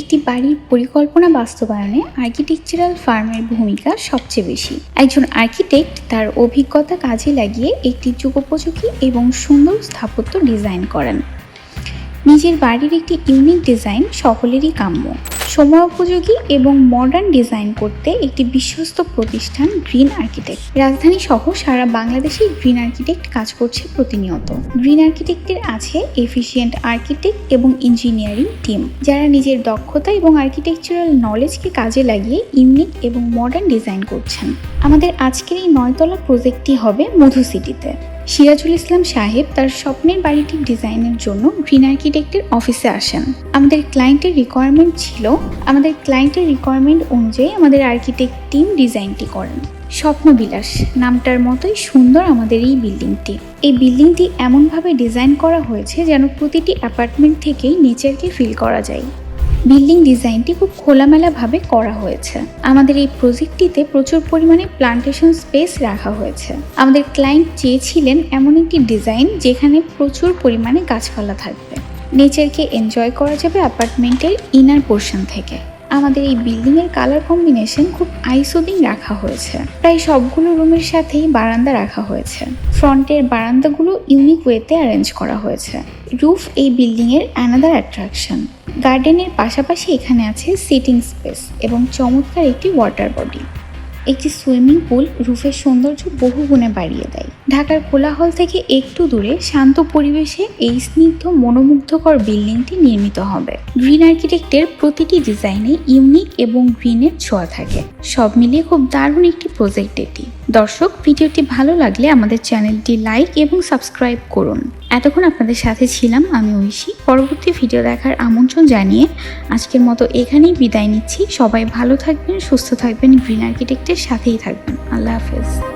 একটি বাড়ির পরিকল্পনা বাস্তবায়নে আর্কিটেকচারাল ফার্মের ভূমিকা সবচেয়ে বেশি। একজন আর্কিটেক্ট তার অভিজ্ঞতা কাজে লাগিয়ে একটি যুগোপযোগী এবং সুন্দর স্থাপত্য ডিজাইন করেন। নিজের বাড়ির একটি ইউনিক ডিজাইন সকলেরই কাম্য। সময়োপযোগী এবং মডার্ন ডিজাইন করতে একটি বিশ্বস্ত প্রতিষ্ঠান গ্রিন আর্কিটেক্ট রাজধানী সহ সারা বাংলাদেশে গ্রিন আর্কিটেক্ট কাজ করছে প্রতিনিয়ত। গ্রিন আর্কিটেক্টের আছে এফিসিয়েন্ট আর্কিটেক্ট এবং ইঞ্জিনিয়ারিং টিম যারা নিজের দক্ষতা এবং আর্কিটেকচারাল নলেজকে কাজে লাগিয়ে ইউনিক এবং মডার্ন ডিজাইন করছেন। আমাদের আজকের এই নয়তলা প্রজেক্টটি হবে মধু সিটিতে সিরাজুল ইসলাম সাহেব তার স্বপ্নের বাড়িটির ডিজাইনের জন্য গ্রিন আর্কিটেক্টের অফিসে আসেন। আমাদের ক্লায়েন্টের রিকোয়ারমেন্ট ছিল, আমাদের ক্লায়েন্টের রিকোয়ারমেন্ট অনুযায়ী আমাদের আর্কিটেক্ট টিম ডিজাইনটি করেন। স্বপ্নবিলাস নামটার মতোই সুন্দর আমাদের এই বিল্ডিংটি এই বিল্ডিংটি এমনভাবে ডিজাইন করা হয়েছে যেন প্রতিটি অ্যাপার্টমেন্ট থেকেই নেচারকে ফিল করা যায়। বিল্ডিং ডিজাইনটি খুব খোলামেলাভাবে করা হয়েছে। আমাদের এই প্রজেক্টটিতে প্রচুর পরিমাণে প্লান্টেশন স্পেস রাখা হয়েছে। আমাদের ক্লায়েন্ট চেয়েছিলেন এমন একটি ডিজাইন যেখানে প্রচুর পরিমাণে গাছপালা থাকবে। নেচারকে এনজয় করা যাবে অ্যাপার্টমেন্টের ইনার পোর্শন থেকে। আমাদের এই বিল্ডিংয়ের কালার কম্বিনেশন খুব আইসোদিং রাখা হয়েছে। প্রায় সবগুলো রুমের সাথেই বারান্দা রাখা হয়েছে। ফ্রন্টের বারান্দাগুলো ইউনিক ওয়েতে অ্যারেঞ্জ করা হয়েছে। রুফ এই বিল্ডিংয়ের অ্যানাদার অ্যাট্রাকশন গার্ডেনের পাশাপাশি এখানে আছে সিটিং স্পেস এবং চমৎকার একটি ওয়াটার বডি। একটি সুইমিং পুল রুফের সৌন্দর্য বহুগুণে বাড়িয়ে দেয়। ঢাকার কোলাহল থেকে একটু দূরে শান্ত পরিবেশে এই স্নিগ্ধ মনোমুগ্ধকর বিল্ডিংটি নির্মিত হবে। গ্রিন আর্কিটেক্টের প্রতিটি ডিজাইনে ইউনিক এবং গ্রিনের ছোঁয়া থাকে। সব মিলিয়ে খুব দারুণ একটি প্রজেক্ট এটি। দর্শক, ভিডিওটি ভালো লাগলে আমাদের চ্যানেলটি লাইক এবং সাবস্ক্রাইব করুন। এতক্ষণ আপনাদের সাথে ছিলাম আমি ঐশী। পরবর্তী ভিডিও দেখার আমন্ত্রণ জানিয়ে আজকের মতো এখানেই বিদায় নিচ্ছি। সবাই ভালো থাকবেন, সুস্থ থাকবেন, গ্রিন আর্কিটেক্টের সাথেই থাকবেন। আল্লাহ হাফেজ।